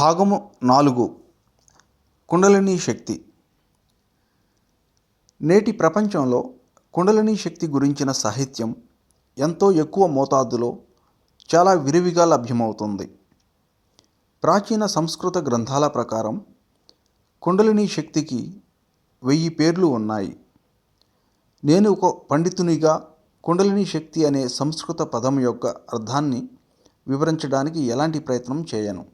భాగము నాలుగు. కుండలినీ శక్తి. నేటి ప్రపంచంలో కుండలినీ శక్తి గురించిన సాహిత్యం ఎంతో ఎక్కువ మోతాదులో చాలా విరివిగా లభ్యమవుతుంది. ప్రాచీన సంస్కృత గ్రంథాల ప్రకారం కుండలినీ శక్తికి వెయ్యి పేర్లు ఉన్నాయి. నేను ఒక పండితునిగా కుండలినీ శక్తి అనే సంస్కృత పదం యొక్క అర్థాన్ని వివరించడానికి ఎలాంటి ప్రయత్నం చేయను.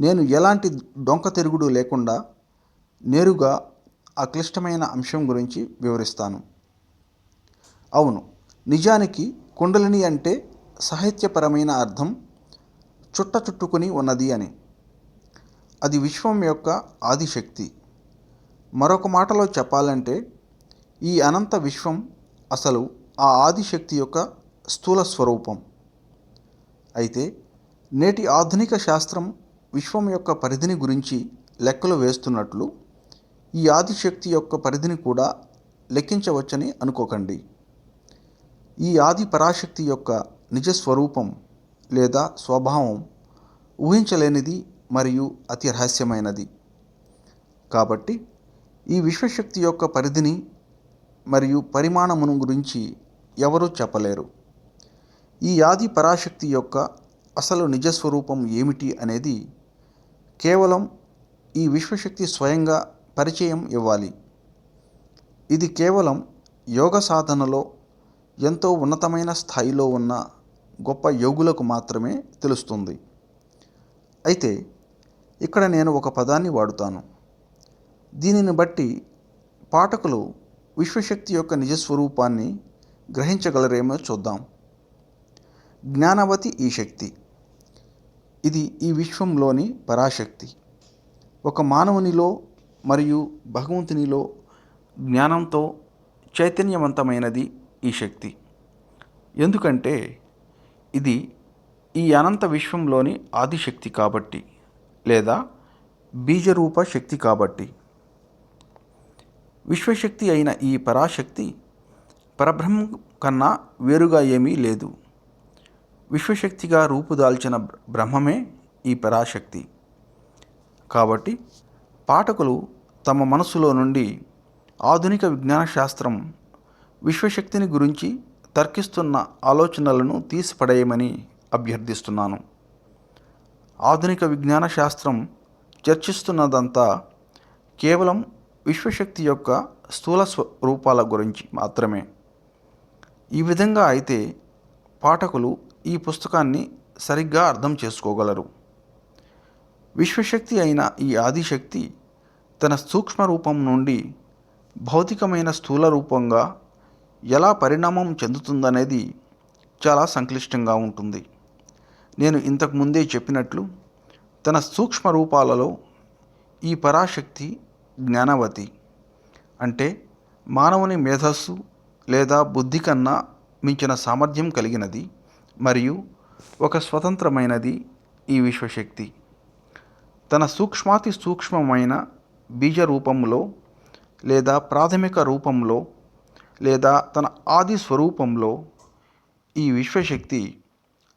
నేను ఎలాంటి డొంక తిరుగుడు లేకుండా నేరుగా ఆ క్లిష్టమైన అంశం గురించి వివరిస్తాను. అవును నిజానికి కుండలిని అంటే సాహిత్యపరమైన అర్థం చుట్ట చుట్టుకుని ఉన్నది అని. అది విశ్వం యొక్క ఆదిశక్తి. మరొక మాటలో చెప్పాలంటే ఈ అనంత విశ్వం అసలు ఆ ఆదిశక్తి యొక్క స్థూల స్వరూపం. అయితే నేటి ఆధునిక శాస్త్రం విశ్వం యొక్క పరిధిని గురించి లెక్కలు వేస్తున్నట్లు ఈ ఆదిశక్తి యొక్క పరిధిని కూడా లెక్కించవచ్చని అనుకోకండి. ఈ ఆది పరాశక్తి యొక్క నిజ స్వరూపం లేదా స్వభావం ఊహించలేనిది మరియు అతి రహస్యమైనది. కాబట్టి ఈ విశ్వశక్తి యొక్క పరిధిని మరియు పరిమాణమును గురించి ఎవరూ చెప్పలేరు. ఈ ఆది పరాశక్తి యొక్క అసలు నిజస్వరూపం ఏమిటి అనేది కేవలం ఈ విశ్వశక్తి స్వయంగా పరిచయం ఇవ్వాలి. ఇది కేవలం యోగ సాధనలో ఎంతో ఉన్నతమైన స్థాయిలో ఉన్న గొప్ప యోగులకు మాత్రమే తెలుస్తుంది. అయితే ఇక్కడ నేను ఒక పదాన్ని వాడుతాను. దీనిని బట్టి పాఠకులు విశ్వశక్తి యొక్క నిజస్వరూపాన్ని గ్రహించగలరేమో చూద్దాం. జ్ఞానవతి ఈ శక్తి. ఇది ఈ విశ్వంలోని పరాశక్తి. ఒక మానవునిలో మరియు భగవంతునిలో జ్ఞానంతో చైతన్యవంతమైనది ఈ శక్తి. ఎందుకంటే ఇది ఈ అనంత విశ్వంలోని ఆదిశక్తి కాబట్టి లేదా బీజరూప శక్తి కాబట్టి. విశ్వశక్తి అయిన ఈ పరాశక్తి పరబ్రహ్మం కన్నా వేరుగా ఏమీ లేదు. విశ్వశక్తిగా రూపుదాల్చిన బ్రహ్మమే ఈ పరాశక్తి. కాబట్టి పాఠకులు తమ మనసులో నుండి ఆధునిక విజ్ఞాన శాస్త్రం విశ్వశక్తిని గురించి తర్కిస్తున్న ఆలోచనలను తీసిపడేయమని అభ్యర్థిస్తున్నాను. ఆధునిక విజ్ఞాన శాస్త్రం చర్చిస్తున్నదంతా కేవలం విశ్వశక్తి యొక్క స్థూల స్వరూపాల గురించి మాత్రమే. ఈ విధంగా అయితే పాఠకులు ఈ పుస్తకాన్ని సరిగ్గా అర్థం చేసుకోగలరు. విశ్వశక్తి అయిన ఈ ఆదిశక్తి తన సూక్ష్మ రూపం నుండి భౌతికమైన స్థూల రూపంగా ఎలా పరిణామం చెందుతుందనేది చాలా సంక్లిష్టంగా ఉంటుంది. నేను ఇంతకు ముందే చెప్పినట్లు తన సూక్ష్మ రూపాలలో ఈ పరాశక్తి జ్ఞానవతి అంటే మానవుని మేధస్సు లేదా బుద్ధి కన్నా మించిన సామర్థ్యం కలిగినది. మరియు ఒక స్వతంత్రమైనది ఈ విశ్వశక్తి. తన సూక్ష్మాతి సూక్ష్మమైన బీజ రూపంలో లేదా ప్రాథమిక రూపంలో లేదా తన ఆది స్వరూపంలో ఈ విశ్వశక్తి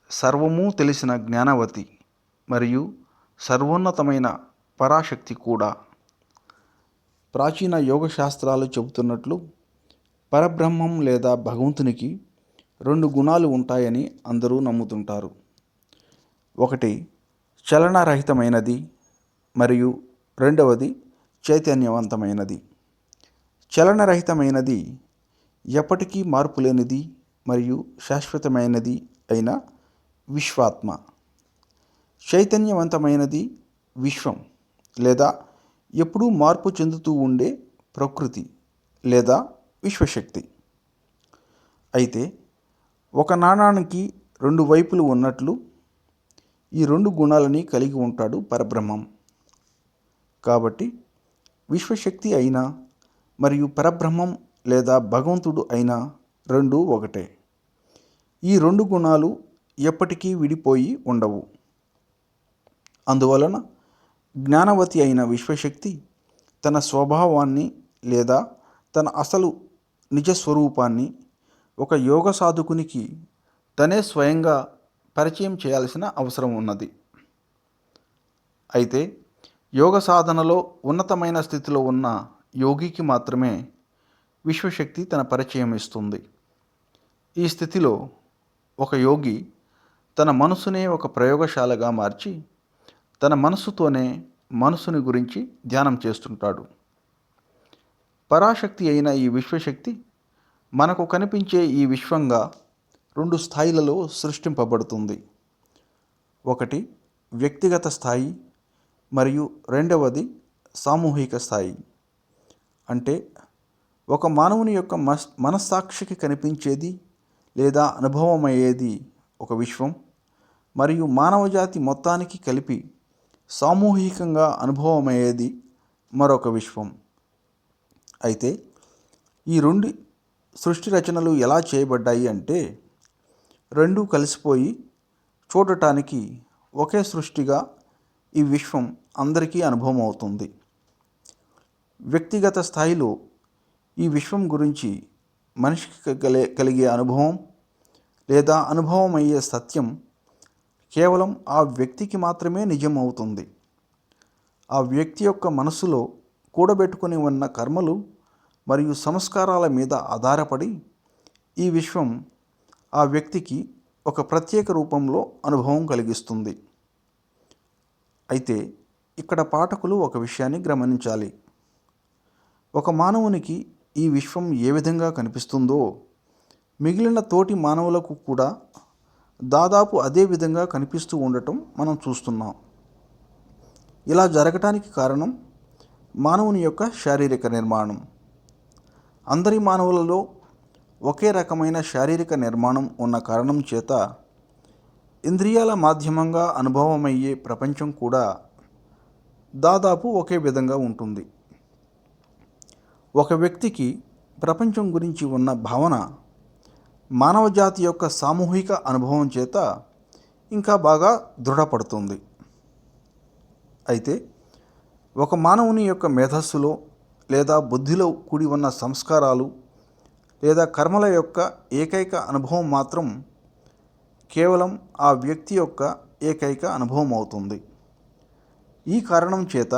సర్వము తెలిసిన జ్ఞానవతి మరియు సర్వోన్నతమైన పరాశక్తి కూడా. ప్రాచీన యోగ శాస్త్రాలు చెబుతున్నట్లు పరబ్రహ్మం లేదా భగవంతునికి రెండు గుణాలు ఉంటాయని అందరూ నమ్ముతుంటారు. ఒకటి చలనరహితమైనది మరియు రెండవది చైతన్యవంతమైనది. చలనరహితమైనది ఎప్పటికీ మార్పు లేనిది మరియు శాశ్వతమైనది అయిన విశ్వాత్మ. చైతన్యవంతమైనది విశ్వం లేదా ఎప్పుడూ మార్పు చెందుతూ ఉండే ప్రకృతి లేదా విశ్వశక్తి. అయితే ఒక నాణానికి రెండు వైపులు ఉన్నట్లు ఈ రెండు గుణాలని కలిగి ఉంటాడు పరబ్రహ్మం. కాబట్టి విశ్వశక్తి అయినా మరియు పరబ్రహ్మం లేదా భగవంతుడు అయినా రెండు ఒకటే. ఈ రెండు గుణాలు ఎప్పటికీ విడిపోయి ఉండవు. అందువలన జ్ఞానవతి అయిన విశ్వశక్తి తన స్వభావాన్ని లేదా తన అసలు నిజస్వరూపాన్ని ఒక యోగ సాధకునికి తనే స్వయంగా పరిచయం చేయాల్సిన అవసరం ఉన్నది. అయితే యోగ సాధనలో ఉన్నతమైన స్థితిలో ఉన్న యోగికి మాత్రమే విశ్వశక్తి తన పరిచయం ఇస్తుంది. ఈ స్థితిలో ఒక యోగి తన మనసునే ఒక ప్రయోగశాలగా మార్చి తన మనసుతోనే మనసుని గురించి ధ్యానం చేస్తుంటాడు. పరాశక్తి అయిన ఈ విశ్వశక్తి మనకు కనిపించే ఈ విశ్వంగా రెండు స్థాయిలలో సృష్టింపబడుతుంది. ఒకటి వ్యక్తిగత స్థాయి మరియు రెండవది సామూహిక స్థాయి. అంటే ఒక మానవుని యొక్క మస్ మనస్సాక్షికి కనిపించేది లేదా అనుభవమయ్యేది ఒక విశ్వం మరియు మానవజాతి మొత్తానికి కలిపి సామూహికంగా అనుభవమయ్యేది మరొక విశ్వం. అయితే ఈ రెండు సృష్టి రచనలు ఎలా చేయబడ్డాయి అంటే రెండూ కలిసిపోయి చూడటానికి ఒకే సృష్టిగా ఈ విశ్వం అందరికీ అనుభవం అవుతుంది వ్యక్తిగత స్థాయిలో ఈ విశ్వం గురించి మనిషికి కలే కలిగే అనుభవం లేదా అనుభవం అయ్యే సత్యం కేవలం ఆ వ్యక్తికి మాత్రమే నిజం అవుతుంది ఆ వ్యక్తి యొక్క మనసులో కూడబెట్టుకుని ఉన్న కర్మలు మరియు సంస్కారాల మీద ఆధారపడి ఈ విశ్వం ఆ వ్యక్తికి ఒక ప్రత్యేక రూపంలో అనుభవం కలిగిస్తుంది. అయితే ఇక్కడ పాఠకులు ఒక విషయాన్ని గమనించాలి. ఒక మానవునికి ఈ విశ్వం ఏ విధంగా కనిపిస్తుందో మిగిలిన తోటి మానవులకు కూడా దాదాపు అదే విధంగా కనిపిస్తూ ఉండటం మనం చూస్తున్నాం. ఇలా జరగటానికి కారణం మానవుని యొక్క శారీరక నిర్మాణం. అందరి మానవులలో ఒకే రకమైన శారీరక నిర్మాణం ఉన్న కారణం చేత ఇంద్రియాల మాధ్యమంగా అనుభవమయ్యే ప్రపంచం కూడా దాదాపు ఒకే విధంగా ఉంటుంది. ఒక వ్యక్తికి ప్రపంచం గురించి ఉన్న భావన మానవజాతి యొక్క సామూహిక అనుభవం చేత ఇంకా బాగా దృఢపడుతుంది. అయితే ఒక మానవుని యొక్క మేధస్సులో లేదా బుద్ధిలో కూడి ఉన్న సంస్కారాలు లేదా కర్మల యొక్క ఏకైక అనుభవం మాత్రం కేవలం ఆ వ్యక్తి యొక్క ఏకైక అనుభవం అవుతుంది. ఈ కారణం చేత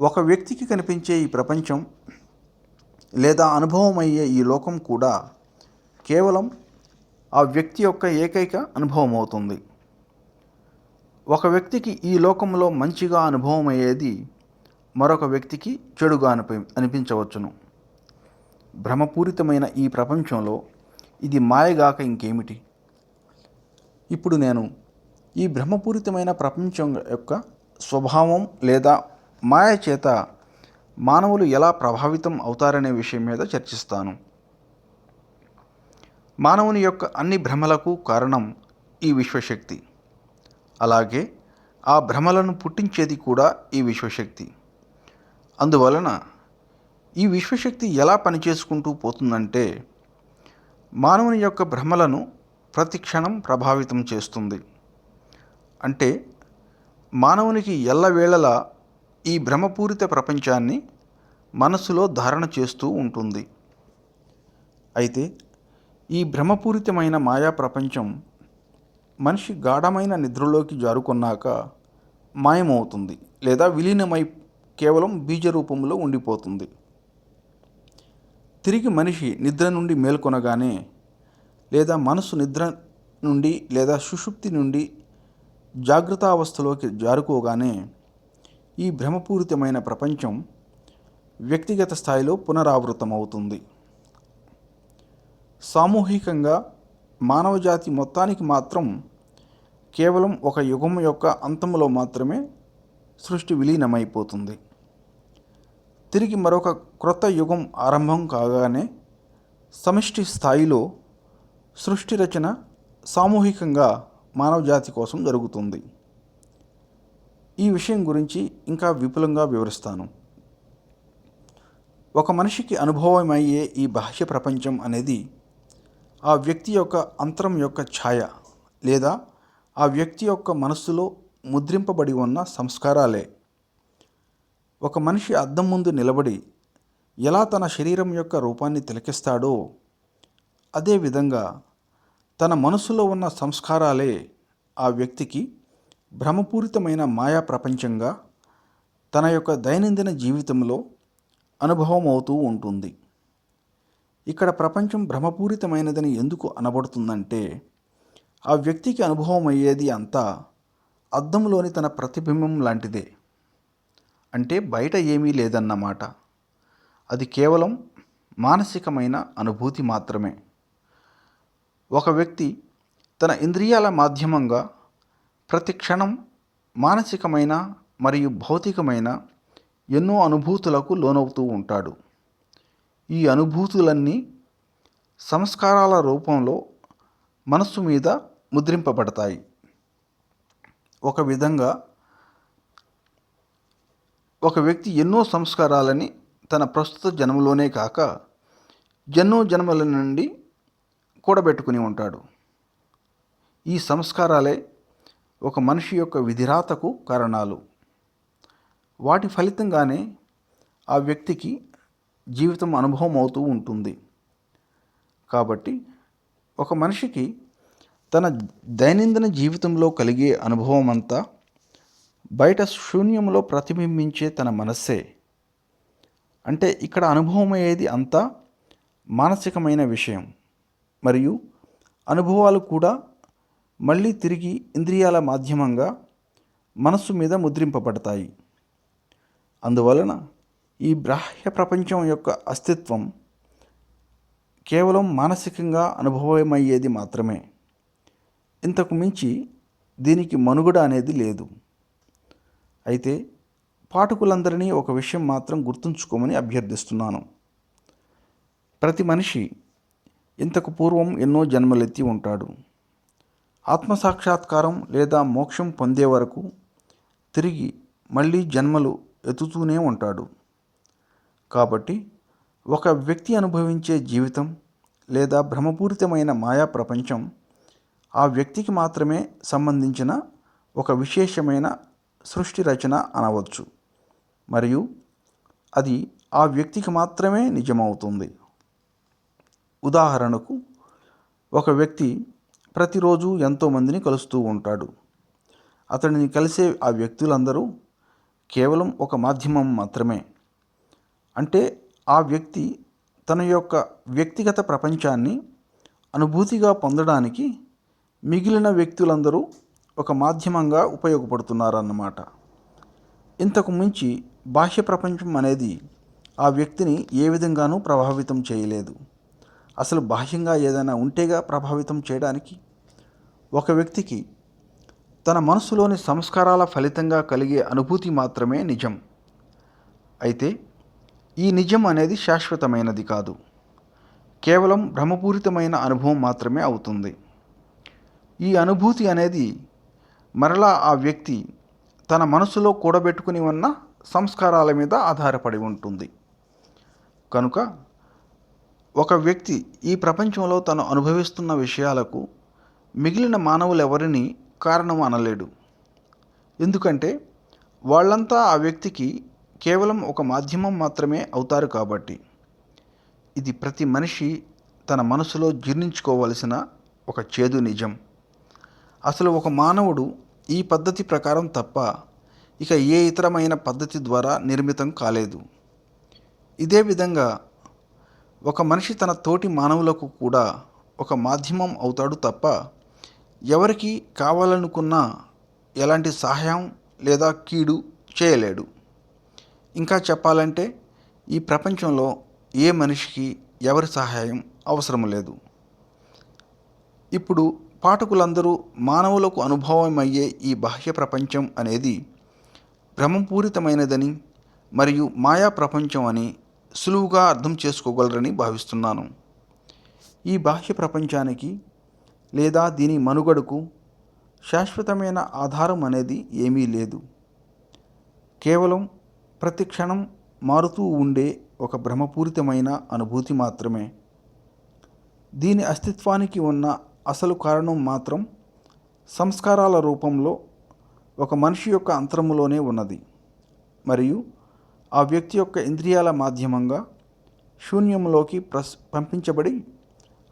ఒక వ్యక్తికి కనిపించే ఈ ప్రపంచం లేదా అనుభవం అయ్యే ఈ లోకం కూడా కేవలం ఆ వ్యక్తి యొక్క ఏకైక అనుభవం అవుతుంది. ఒక వ్యక్తికి ఈ లోకంలో మంచిగా అనుభవం అయ్యేది మరొక వ్యక్తికి చెడుగా అనిపి అనిపించవచ్చును. భ్రమపూరితమైన ఈ ప్రపంచంలో ఇది మాయగాక ఇంకేమిటి? ఇప్పుడు నేను ఈ భ్రమపూరితమైన ప్రపంచం యొక్క స్వభావం లేదా మాయ చేత మానవులు ఎలా ప్రభావితం అవుతారనే విషయం మీద చర్చిస్తాను. మానవుని యొక్క అన్ని భ్రమలకు కారణం ఈ విశ్వశక్తి. అలాగే ఆ భ్రమలను పుట్టించేది కూడా ఈ విశ్వశక్తి. అందువలన ఈ విశ్వశక్తి ఎలా పనిచేసుకుంటూ పోతుందంటే మానవుని యొక్క భ్రమలను ప్రతి క్షణం ప్రభావితం చేస్తుంది. అంటే మానవునికి ఎల్లవేళలా ఈ భ్రమపూరిత ప్రపంచాన్ని మనసులో ధారణ చేస్తూ ఉంటుంది. అయితే ఈ భ్రమపూరితమైన మాయా ప్రపంచం మనిషి గాఢమైన నిద్రలోకి జారుకున్నాక మాయమవుతుంది లేదా విలీనమై కేవలం బీజ రూపంలో ఉండిపోతుంది. తిరిగి మనిషి నిద్ర నుండి మేల్కొనగానే లేదా మనసు నిద్ర నుండి లేదా సుషుప్తి నుండి జాగ్రత్తావస్థలోకి జారుకోగానే ఈ భ్రమపూరితమైన ప్రపంచం వ్యక్తిగత స్థాయిలో పునరావృతమవుతుంది. సామూహికంగా మానవజాతి మొత్తానికి మాత్రం కేవలం ఒక యుగం యొక్క అంతంలో మాత్రమే సృష్టి విలీనమైపోతుంది. తిరిగి మరొక క్రొత్త యుగం ఆరంభం కాగానే సమిష్టి స్థాయిలో సృష్టి రచన సామూహికంగా మానవజాతి కోసం జరుగుతుంది. ఈ విషయం గురించి ఇంకా విపులంగా వివరిస్తాను. ఒక మనిషికి అనుభవమయ్యే ఈ బాహ్య ప్రపంచం అనేది ఆ వ్యక్తి యొక్క అంతరం యొక్క ఛాయ లేదా ఆ వ్యక్తి యొక్క మనస్సులో ముద్రింపబడి ఉన్న సంస్కారాలే. ఒక మనిషి అద్దం ముందు నిలబడి ఎలా తన శరీరం యొక్క రూపాన్ని తిలకిస్తాడో అదేవిధంగా తన మనసులో ఉన్న సంస్కారాలే ఆ వ్యక్తికి భ్రమపూరితమైన మాయా ప్రపంచంగా తన యొక్క దైనందిన జీవితంలో అనుభవం అవుతూ ఉంటుంది. ఇక్కడ ప్రపంచం భ్రమపూరితమైనదని ఎందుకు అనబడుతుందంటే ఆ వ్యక్తికి అనుభవం అయ్యేది అంతా అద్దంలోని తన ప్రతిబింబం లాంటిదే. అంటే బయట ఏమీ లేదన్నమాట. అది కేవలం మానసికమైన అనుభూతి మాత్రమే. ఒక వ్యక్తి తన ఇంద్రియాల మాధ్యమంగా ప్రతి క్షణం మానసికమైన మరియు భౌతికమైన ఎన్నో అనుభూతులకు లోనవుతూ ఉంటాడు. ఈ అనుభూతులన్నీ సంస్కారాల రూపంలో మనస్సు మీద ముద్రింపబడతాయి. ఒక విధంగా ఒక వ్యక్తి ఎన్నో సంస్కారాలని తన ప్రస్తుత జన్మలోనే కాక ఎన్నో జన్మల నుండి కూడబెట్టుకుని ఉంటాడు. ఈ సంస్కారాలే ఒక మనిషి యొక్క విధిరాతకు కారణాలు. వాటి ఫలితంగానే ఆ వ్యక్తికి జీవితం అనుభవం అవుతూ ఉంటుంది. కాబట్టి ఒక మనిషికి తన దైనందిన జీవితంలో కలిగే అనుభవం అంతా బయట శూన్యంలో ప్రతిబింబించే తన మనస్సే. అంటే ఇక్కడ అనుభవం అయ్యేది అంతా మానసికమైన విషయం. మరియు అనుభవాలు కూడా మళ్ళీ తిరిగి ఇంద్రియాల మాధ్యమంగా మనస్సు మీద ముద్రింపబడతాయి. అందువలన ఈ బాహ్య ప్రపంచం యొక్క అస్తిత్వం కేవలం మానసికంగా అనుభవమయ్యేది మాత్రమే. ఇంతకు మించి దీనికి మనుగడ అనేది లేదు. అయితే పాఠకులందరినీ ఒక విషయం మాత్రం గుర్తుంచుకోమని అభ్యర్థిస్తున్నాను. ప్రతి మనిషి ఇంతకు పూర్వం ఎన్నో జన్మలెత్తి ఉంటాడు. ఆత్మసాక్షాత్కారం లేదా మోక్షం పొందే వరకు తిరిగి మళ్ళీ జన్మలు ఎత్తుతూనే ఉంటాడు. కాబట్టి ఒక వ్యక్తి అనుభవించే జీవితం లేదా భ్రమపూరితమైన మాయా ప్రపంచం ఆ వ్యక్తికి మాత్రమే సంబంధించిన ఒక విశేషమైన సృష్టి రచన అనవచ్చు. మరియు అది ఆ వ్యక్తికి మాత్రమే నిజమవుతుంది. ఉదాహరణకు ఒక వ్యక్తి ప్రతిరోజు ఎంతోమందిని కలుస్తూ ఉంటాడు. అతడిని కలిసే ఆ వ్యక్తులందరూ కేవలం ఒక మాధ్యమం మాత్రమే. అంటే ఆ వ్యక్తి తన యొక్క వ్యక్తిగత ప్రపంచాన్ని అనుభూతిగా పొందడానికి మిగిలిన వ్యక్తులందరూ ఒక మాధ్యమంగా ఉపయోగపడుతున్నారన్నమాట. ఇంతకు మించి బాహ్య ప్రపంచం అనేది ఆ వ్యక్తిని ఏ విధంగానూ ప్రభావితం చేయలేదు. అసలు బాహ్యంగా ఏదైనా ఉంటేగా ప్రభావితం చేయడానికి ఒక వ్యక్తికి తన మనసులోని సంస్కారాల ఫలితంగా కలిగే అనుభూతి మాత్రమే నిజం. అయితే ఈ నిజం అనేది శాశ్వతమైనది కాదు. కేవలం భ్రమపూరితమైన అనుభవం మాత్రమే అవుతుంది. ఈ అనుభూతి అనేది మరలా ఆ వ్యక్తి తన మనసులో కూడబెట్టుకుని ఉన్న సంస్కారాల మీద ఆధారపడి ఉంటుంది. కనుక ఒక వ్యక్తి ఈ ప్రపంచంలో తను అనుభవిస్తున్న విషయాలకు మిగిలిన మానవులు ఎవరిని కారణం అనలేడు. ఎందుకంటే వాళ్ళంతా ఆ వ్యక్తికి కేవలం ఒక మాధ్యమం మాత్రమే అవుతారు కాబట్టి. ఇది ప్రతి మనిషి తన మనసులో జీర్ణించుకోవలసిన ఒక చేదు నిజం. అసలు ఒక మానవుడు ఈ పద్ధతి ప్రకారం తప్ప ఇక ఏ ఇతరమైన పద్ధతి ద్వారా నిర్మితం కాలేదు. ఇదే విధంగా ఒక మనిషి తన తోటి మానవులకు కూడా ఒక మాధ్యమం అవుతాడు తప్ప ఎవరికి కావాలనుకున్నా ఎలాంటి సహాయం లేదా కీడు చేయలేడు. ఇంకా చెప్పాలంటే ఈ ప్రపంచంలో ఏ మనిషికి ఎవరి సహాయం అవసరం లేదు. ఇప్పుడు పాఠకులందరూ మానవులకు అనుభవమయ్యే ఈ బాహ్య ప్రపంచం అనేది భ్రమపూరితమైనదని మరియు మాయా ప్రపంచం అని సులువుగా అర్థం చేసుకోగలరని భావిస్తున్నాను. ఈ బాహ్య ప్రపంచానికి లేదా దీని మనుగడకు శాశ్వతమైన ఆధారం అనేది ఏమీ లేదు. కేవలం ప్రతి క్షణం మారుతూ ఉండే ఒక భ్రమపూరితమైన అనుభూతి మాత్రమే. దీని అస్తిత్వానికి ఉన్న అసలు కారణం మాత్రం సంస్కారాల రూపంలో ఒక మనిషి యొక్క అంతరములోనే ఉన్నది. మరియు ఆ వ్యక్తి యొక్క ఇంద్రియాల మాధ్యమంగా శూన్యంలోకి ప్రస్ పంపించబడి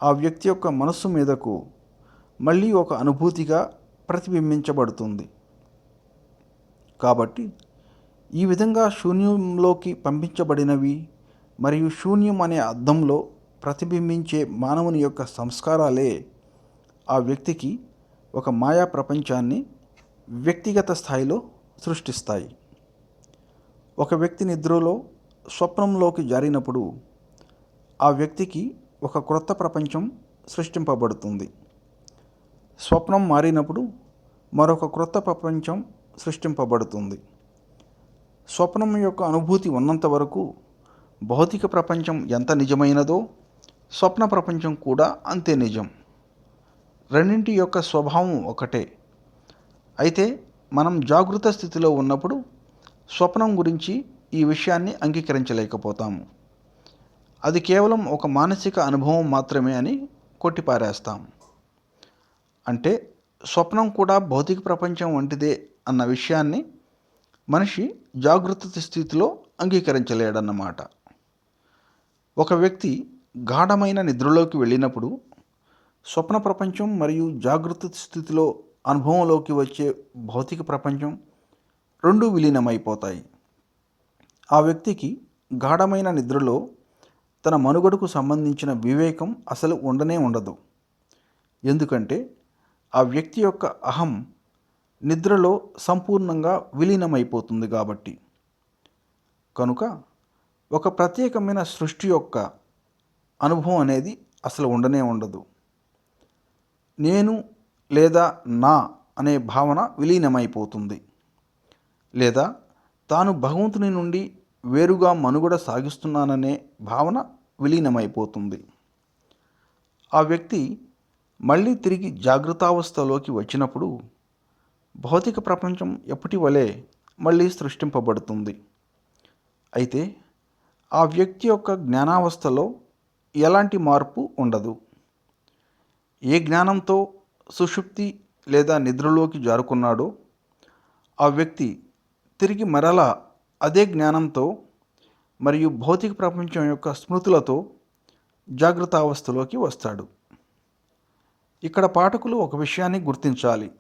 ఆ వ్యక్తి యొక్క మనస్సు మీదకు మళ్ళీ ఒక అనుభూతిగా ప్రతిబింబించబడుతుంది. కాబట్టి ఈ విధంగా శూన్యంలోకి పంపించబడినవి మరియు శూన్యం అనే అర్థంలో ప్రతిబింబించే మానవుని యొక్క సంస్కారాలే ఆ వ్యక్తికి ఒక మాయా ప్రపంచాన్ని వ్యక్తిగత స్థాయిలో సృష్టిస్తాయి. ఒక వ్యక్తి నిద్రలో స్వప్నంలోకి జారినప్పుడు ఆ వ్యక్తికి ఒక క్రొత్త ప్రపంచం సృష్టింపబడుతుంది. స్వప్నం మారినప్పుడు మరొక క్రొత్త ప్రపంచం సృష్టింపబడుతుంది. స్వప్నం యొక్క అనుభూతి ఉన్నంత వరకు భౌతిక ప్రపంచం ఎంత నిజమైనదో స్వప్న ప్రపంచం కూడా అంతే నిజం. రెండింటి యొక్క స్వభావం ఒకటే. అయితే మనం జాగృత స్థితిలో ఉన్నప్పుడు స్వప్నం గురించి ఈ విషయాన్ని అంగీకరించలేకపోతాము అది కేవలం ఒక మానసిక అనుభవం మాత్రమే అని కొట్టిపారేస్తాం. అంటే స్వప్నం కూడా భౌతిక ప్రపంచం వంటిదే అన్న విషయాన్ని మనిషి జాగృత స్థితిలో అంగీకరించలేడన్నమాట. ఒక వ్యక్తి గాఢమైన నిద్రలోకి వెళ్ళినప్పుడు స్వప్న ప్రపంచం మరియు జాగృత స్థితిలో అనుభవంలోకి వచ్చే భౌతిక ప్రపంచం రెండు విలీనమైపోతాయి. ఆ వ్యక్తికి గాఢమైన నిద్రలో తన మనుగడకు సంబంధించిన వివేకం అసలు ఉండనే ఉండదు. ఎందుకంటే ఆ వ్యక్తి యొక్క అహం నిద్రలో సంపూర్ణంగా విలీనమైపోతుంది కాబట్టి. కనుక ఒక ప్రత్యేకమైన సృష్టి యొక్క అనుభవం అనేది అసలు ఉండనే ఉండదు. నేను లేదా నా అనే భావన విలీనమైపోతుంది. లేదా తాను భగవంతుని నుండి వేరుగా మనుగడ సాగిస్తున్నాననే భావన విలీనమైపోతుంది. ఆ వ్యక్తి మళ్ళీ తిరిగి జాగృతావస్థలోకి వచ్చినప్పుడు భౌతిక ప్రపంచం ఎప్పటి వలె మళ్ళీ సృష్టింపబడుతుంది. అయితే ఆ వ్యక్తి యొక్క జ్ఞానావస్థలో ఎలాంటి మార్పు ఉండదు. ఏ జ్ఞానంతో సుషుప్తి లేదా నిద్రలోకి జారుకున్నాడో ఆ వ్యక్తి తిరిగి మరలా అదే జ్ఞానంతో మరియు భౌతిక ప్రపంచం యొక్క స్మృతులతో జాగ్రత్త అవస్థలోకి వస్తాడు. ఇక్కడ పాఠకులు ఒక విషయాన్ని గుర్తించాలి.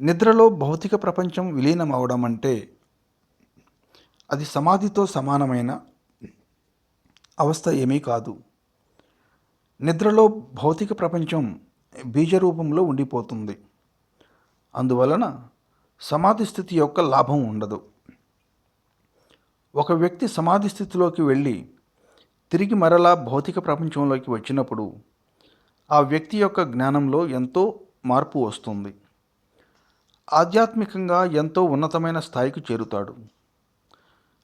నిద్రలో భౌతిక ప్రపంచం విలీనం అవడం అంటే అది సమాధితో సమానమైన అవస్థ ఏమీ కాదు. నిద్రలో భౌతిక ప్రపంచం బీజ రూపంలో ఉండిపోతుంది. అందువలన సమాధి స్థితి యొక్క లాభం ఉండదు. ఒక వ్యక్తి సమాధి స్థితిలోకి వెళ్ళి తిరిగి మరలా భౌతిక ప్రపంచంలోకి వచ్చినప్పుడు ఆ వ్యక్తి యొక్క జ్ఞానంలో ఎంతో మార్పు వస్తుంది. ఆధ్యాత్మికంగా ఎంతో ఉన్నతమైన స్థాయికి చేరుతాడు.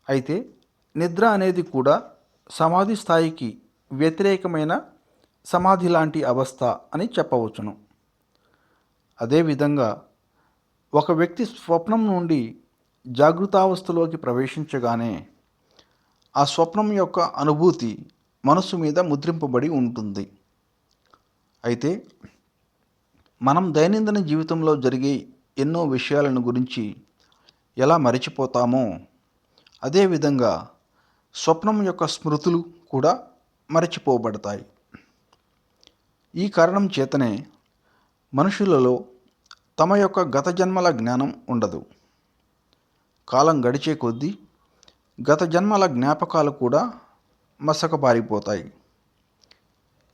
అయితే నిద్ర అనేది కూడా సమాధి స్థాయికి వ్యతిరేకమైన సమాధి లాంటి అవస్థ అని చెప్పవచ్చును. అదేవిధంగా ఒక వ్యక్తి స్వప్నం నుండి జాగృతావస్థలోకి ప్రవేశించగానే ఆ స్వప్నం యొక్క అనుభూతి మనసు మీద ముద్రింపబడి ఉంటుంది. అయితే మనం దైనందిన జీవితంలో జరిగే ఎన్నో విషయాలను గురించి ఎలా మరచిపోతామో అదేవిధంగా స్వప్నం యొక్క స్మృతులు కూడా మరచిపోబడతాయి. ఈ కారణం చేతనే మనుషులలో తమ యొక్క గత జన్మల జ్ఞానం ఉండదు. కాలం గడిచే కొద్దీ గత జన్మల జ్ఞాపకాలు కూడా మసకబారిపోతాయి.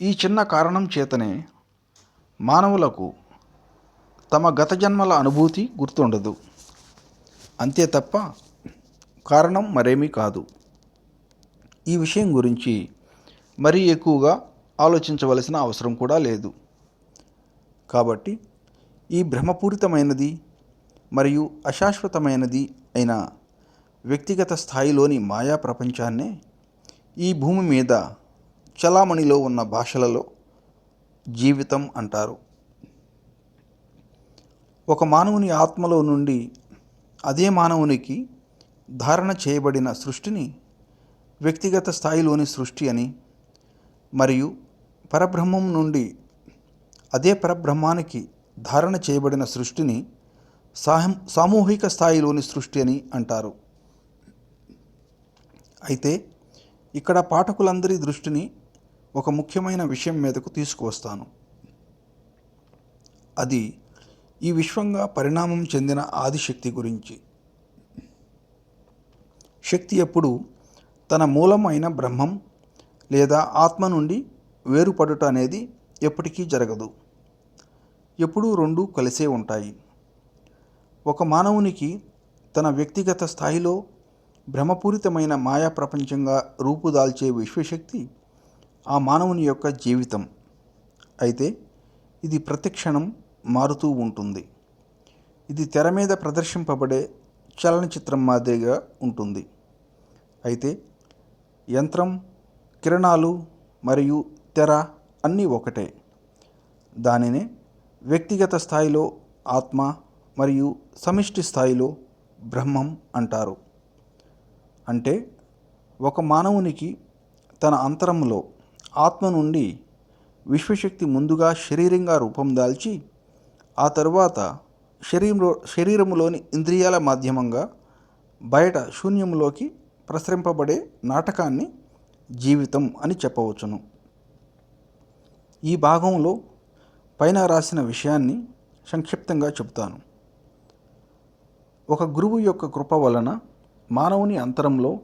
ఈ చిన్న కారణం చేతనే మానవులకు తమ గత జన్మల అనుభూతి గుర్తుండదు. అంతే తప్ప కారణం మరేమీ కాదు. ఈ విషయం గురించి మరీ ఎక్కువగా ఆలోచించవలసిన అవసరం కూడా లేదు. కాబట్టి ఈ భ్రమపూరితమైనది మరియు అశాశ్వతమైనది అయిన వ్యక్తిగత స్థాయిలోని మాయా ప్రపంచాన్నే ఈ భూమి మీద చలామణిలో ఉన్న భాషలలో జీవితం అంటారు. ఒక మానవుని ఆత్మలో నుండి అదే మానవునికి ధారణ చేయబడిన సృష్టిని వ్యక్తిగత స్థాయిలోని సృష్టి అని మరియు పరబ్రహ్మం నుండి అదే పరబ్రహ్మానికి ధారణ చేయబడిన సృష్టిని సాహం సామూహిక స్థాయిలోని సృష్టి అని అంటారు. అయితే ఇక్కడ పాఠకులందరి దృష్టిని ఒక ముఖ్యమైన విషయం మీదకు తీసుకువస్తాను. అది ఈ విశ్వంగా పరిణామం చెందిన ఆదిశక్తి గురించి. శక్తి ఎప్పుడు తన మూలం అయిన బ్రహ్మం లేదా ఆత్మ నుండి వేరుపడుట అనేది ఎప్పటికీ జరగదు. ఎప్పుడూ రెండు కలిసే ఉంటాయి. ఒక మానవునికి తన వ్యక్తిగత స్థాయిలో భ్రమపూరితమైన మాయా ప్రపంచంగా రూపుదాల్చే విశ్వశక్తి ఆ మానవుని యొక్క జీవితం. అయితే ఇది ప్రతిక్షణం మారుతూ ఉంటుంది. ఇది తెర మీద ప్రదర్శింపబడే చలనచిత్రం మాదిరిగా ఉంటుంది. అయితే యంత్రం కిరణాలు మరియు తెర అన్నీ ఒకటే. దానినే వ్యక్తిగత స్థాయిలో ఆత్మ మరియు సమిష్టి స్థాయిలో బ్రహ్మం అంటారు. అంటే ఒక మానవునికి తన అంతరంలో ఆత్మ నుండి విశ్వశక్తి ముందుగా శరీరంగా రూపం దాల్చి ఆ తరువాత శరీరంలో శరీరములోని ఇంద్రియాల మాధ్యమంగా బయట శూన్యంలోకి ప్రసరింపబడే నాటకాన్ని జీవితం అని చెప్పవచ్చును. ఈ భాగంలో పైన రాసిన విషయాన్ని సంక్షిప్తంగా చెబుతాను. ఒక గురువు యొక్క కృప వలన మానవుని అంతరంలో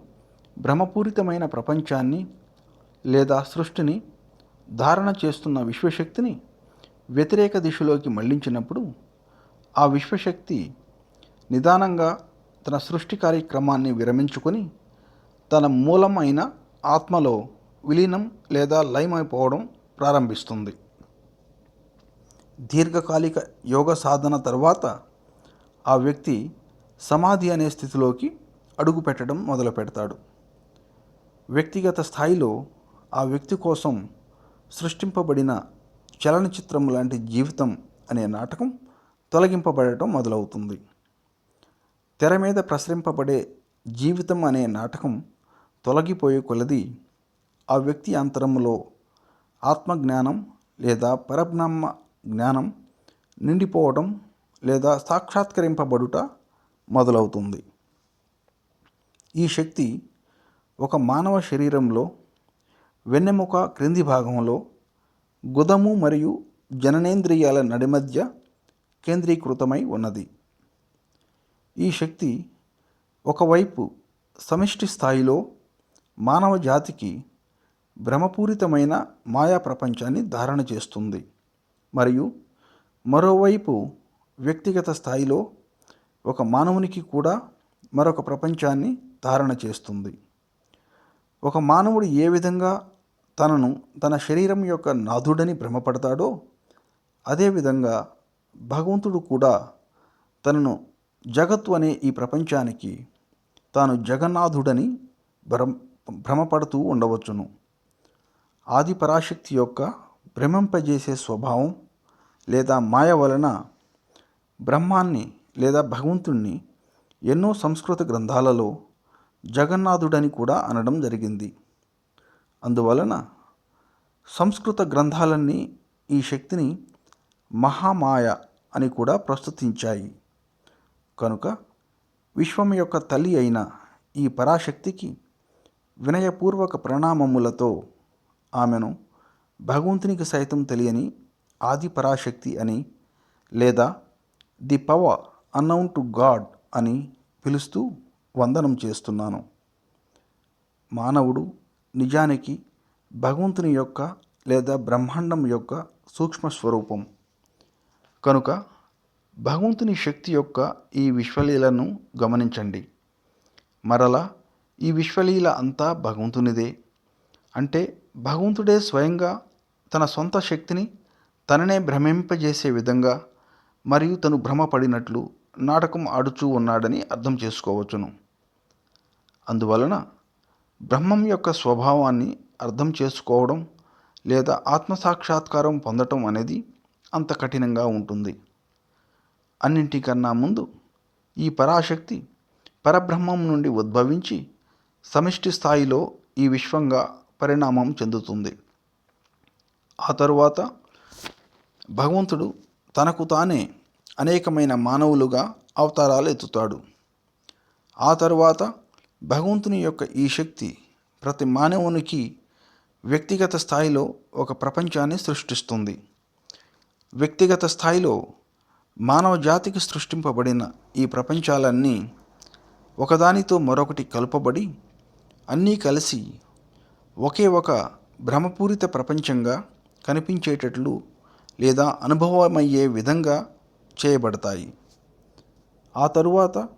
భ్రమపూరితమైన ప్రపంచాన్ని లేదా సృష్టిని ధారణ చేస్తున్న విశ్వశక్తిని వ్యతిరేక దిశలోకి మళ్ళించినప్పుడు ఆ విశ్వశక్తి నిదానంగా తన సృష్టి కార్యక్రమాన్ని విరమించుకొని తన మూలం అయిన ఆత్మలో విలీనం లేదా లయమైపోవడం ప్రారంభిస్తుంది. దీర్ఘకాలిక యోగ సాధన తర్వాత ఆ వ్యక్తి సమాధి అనే స్థితిలోకి అడుగు పెట్టడం మొదలు పెడతాడు. వ్యక్తిగత స్థాయిలో ఆ వ్యక్తి కోసం సృష్టింపబడిన చలనచిత్రం లాంటి జీవితం అనే నాటకం తొలగింపబడటం మొదలవుతుంది. తెర మీద ప్రసరింపబడే జీవితం అనే నాటకం తొలగిపోయే కొలది ఆ వ్యక్తి అంతరంలో ఆత్మజ్ఞానం లేదా పరబ్రహ్మ జ్ఞానం నిండిపోవడం లేదా సాక్షాత్కరింపబడుట మొదలవుతుంది. ఈ శక్తి ఒక మానవ శరీరంలో వెన్నెముక క్రింది భాగంలో గుదము మరియు జననేంద్రియాల నడిమధ్య కేంద్రీకృతమై ఉన్నది. ఈ శక్తి ఒకవైపు సమిష్టి స్థాయిలో మానవ జాతికి భ్రమపూరితమైన మాయా ప్రపంచాన్ని ధారణ చేస్తుంది. మరియు మరోవైపు వ్యక్తిగత స్థాయిలో ఒక మానవునికి కూడా మరొక ప్రపంచాన్ని ధారణ చేస్తుంది. ఒక మానవుడు ఏ విధంగా తనను తన శరీరం యొక్క నాథుడని భ్రమపడతాడో అదేవిధంగా భగవంతుడు కూడా తనను జగత్తు అనే ఈ ప్రపంచానికి తాను జగన్నాథుడని భ్రమ భ్రమపడుతూ ఉండవచ్చును. ఆది పరాశక్తి యొక్క భ్రమింపజేసే స్వభావం లేదా మాయ వలన బ్రహ్మాన్ని లేదా భగవంతుణ్ణి ఎన్నో సంస్కృత గ్రంథాలలో జగన్నాథుడని కూడా అనడం జరిగింది. అందువలన సంస్కృత గ్రంథాలన్నీ ఈ శక్తిని మహామాయ అని కూడా ప్రస్తుతించాయి. కనుక విశ్వం యొక్క తల్లి అయిన ఈ పరాశక్తికి వినయపూర్వక ప్రణామములతో ఆమెను భగవంతునికి సైతం తెలియని ఆది పరాశక్తి అని లేదా the power unknown to god అని పిలుస్తూ వందనం చేస్తున్నాను. మానవుడు నిజానికి భగవంతుని యొక్క లేదా బ్రహ్మాండం యొక్క సూక్ష్మ స్వరూపం. కనుక భగవంతుని శక్తి యొక్క ఈ విశ్వలీలను గమనించండి. మరలా ఈ విశ్వలీల అంతా భగవంతునిదే. అంటే భగవంతుడే స్వయంగా తన సొంత శక్తిని తననే భ్రమింపజేసే విధంగా మరియు తను భ్రమపడినట్లు నాటకం ఆడుచూ ఉన్నాడని అర్థం చేసుకోవచ్చును. అందువలన బ్రహ్మం యొక్క స్వభావాన్ని అర్థం చేసుకోవడం లేదా ఆత్మసాక్షాత్కారం పొందటం అనేది అంత కఠినంగా ఉంటుంది. అన్నింటికన్నా ముందు ఈ పరాశక్తి పరబ్రహ్మం నుండి ఉద్భవించి సమిష్టి స్థాయిలో ఈ విశ్వంగా పరిణామం చెందుతుంది. ఆ తరువాత భగవంతుడు తనకు తానే అనేకమైన మానవులుగా అవతారాలు ఎత్తుతాడు. ఆ తరువాత భగవంతుని యొక్క ఈ శక్తి ప్రతి మానవునికి వ్యక్తిగత స్థాయిలో ఒక ప్రపంచాన్ని సృష్టిస్తుంది. వ్యక్తిగత స్థాయిలో మానవ జాతికి సృష్టింపబడిన ఈ ప్రపంచాలన్నీ ఒకదానితో మరొకటి కలుపబడి అన్నీ కలిసి ఒకే ఒక భ్రమపూరిత ప్రపంచంగా కనిపించేటట్లు లేదా అనుభవమయ్యే విధంగా చేయబడతాయి. ఆ తరువాత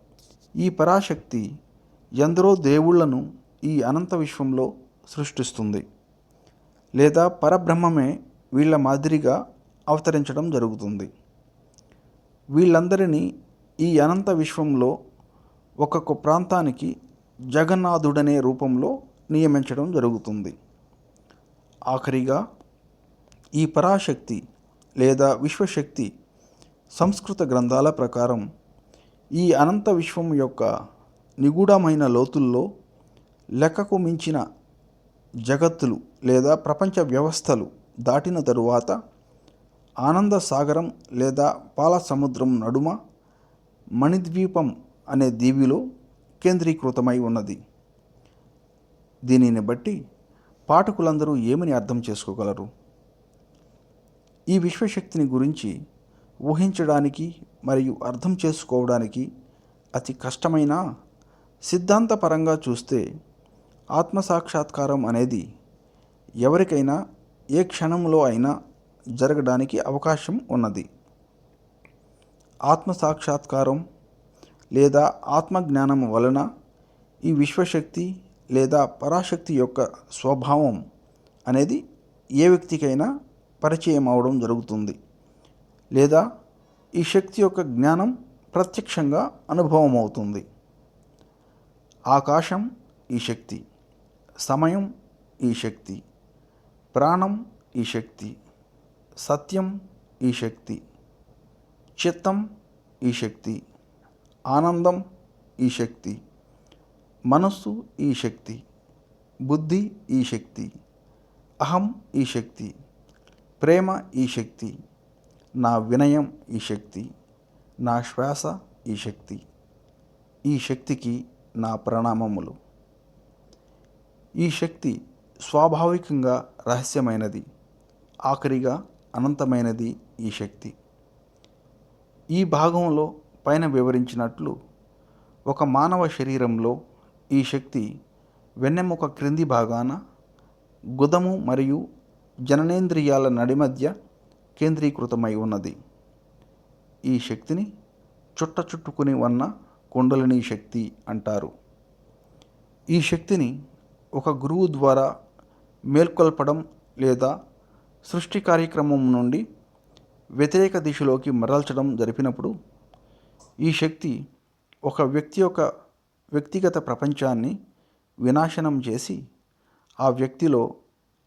ఈ పరాశక్తి ఎందరో దేవుళ్ళను ఈ అనంత విశ్వంలో సృష్టిస్తుంది లేదా పరబ్రహ్మమే వీళ్ళ మాదిరిగా అవతరించడం జరుగుతుంది. వీళ్ళందరినీ ఈ అనంత విశ్వంలో ఒక్కొక్క ప్రాంతానికి జగన్నాథుడనే రూపంలో నియమించడం జరుగుతుంది. ఆఖరిగా ఈ పరాశక్తి లేదా విశ్వశక్తి సంస్కృత గ్రంథాల ప్రకారం ఈ అనంత విశ్వం యొక్క నిగూఢమైన లోతుల్లో లెక్కకు మించిన జగత్తులు లేదా ప్రపంచ వ్యవస్థలు దాటిన తరువాత ఆనంద సాగరం లేదా పాల సముద్రం నడుమ మణిద్వీపం అనే దీవిలో కేంద్రీకృతమై ఉన్నది. దీనిని బట్టి పాఠకులందరూ ఏమని అర్థం చేసుకోగలరు? ఈ విశ్వశక్తిని గురించి ఊహించడానికి మరియు అర్థం చేసుకోవడానికి అతి కష్టమైన సిద్ధాంతపరంగా చూస్తే ఆత్మసాక్షాత్కారం అనేది ఎవరికైనా ఏ క్షణంలో అయినా జరగడానికి అవకాశం ఉన్నది. ఆత్మసాక్షాత్కారం లేదా ఆత్మజ్ఞానం వలన ఈ విశ్వశక్తి లేదా పరాశక్తి యొక్క స్వభావం అనేది ఏ వ్యక్తికైనా పరిచయం అవడం జరుగుతుంది. లేదా ఈ శక్తి యొక్క జ్ఞానం ప్రత్యక్షంగా అనుభవం అవుతుంది. ఆకాశం ఈ శక్తి సమయం ఈ శక్తి ప్రాణం ఈ శక్తి సత్యం ఈ శక్తి చిత్తం ఈ శక్తి ఆనందం ఈ శక్తి మనస్సు ఈ శక్తి బుద్ధి ఈ శక్తి అహం ఈ శక్తి ప్రేమ ఈ శక్తి నా వినయం ఈ శక్తి నా శ్వాస ఈ శక్తి ఈ శక్తికి నా ప్రణామములు. ఈ శక్తి స్వాభావికంగా రహస్యమైనది ఆఖరిగా అనంతమైనది ఈ శక్తి. ఈ భాగంలో పైన వివరించినట్లు ఒక మానవ శరీరంలో ఈ శక్తి వెన్నెముక క్రింది భాగాన గుదము మరియు జననేంద్రియాల నడి మధ్య కేంద్రీకృతమై ఉన్నది. ఈ శక్తిని చుట్ట చుట్టుకుని ఉన్న కుండలిని శక్తి అంటారు. ఈ శక్తిని ఒక గురువు ద్వారా మేల్కొల్పడం లేదా సృష్టి కార్యక్రమం నుండి వ్యతిరేక దిశలోకి మరల్చడం జరిపినప్పుడు ఈ శక్తి ఒక వ్యక్తి యొక్క వ్యక్తిగత ప్రపంచాన్ని వినాశనం చేసి ఆ వ్యక్తిలో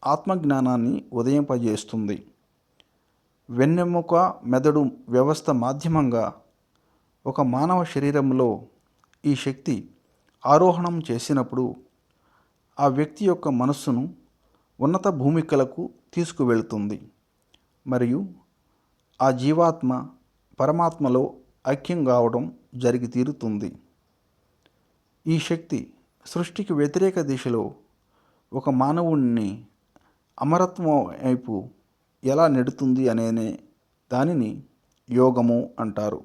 ఆత్మజ్ఞానాన్ని ఉదయింపజేస్తుంది. వెన్నెముక మెదడు వ్యవస్థ మాధ్యమంగా ఒక మానవ శరీరంలో ఈ శక్తి ఆరోహణం చేసినప్పుడు ఆ వ్యక్తి యొక్క మనస్సును ఉన్నత భూమికలకు తీసుకువెళుతుంది. మరియు ఆ జీవాత్మ పరమాత్మలో ఐక్యం కావడం జరిగి తీరుతుంది. ఈ శక్తి సృష్టికి వ్యతిరేక దిశలో ఒక మానవుణ్ణి అమరత్వం వైపు ఎలా నెడుతుంది అనే దానిని యోగము అంటారు.